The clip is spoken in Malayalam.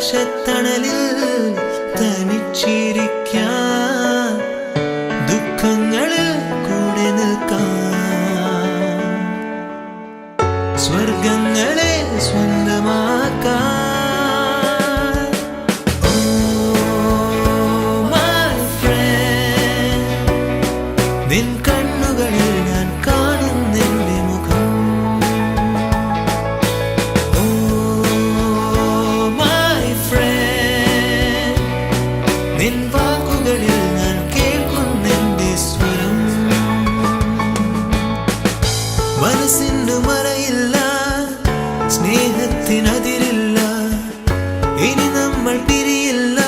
ആകാശത്തണലിൽ തനിച്ചിരിക്കാൻ ദുഃഖങ്ങളിൽ കൂടെ നിൽക്കാൻ. സ്വർഗങ്ങളെ സ്വന്തമാക്കാൻ. നിൻ കണ്ണുകളിൽ സ്നേഹത്തിനതിരില്ല. ഇനി നമ്മൾ പിരിയില്ല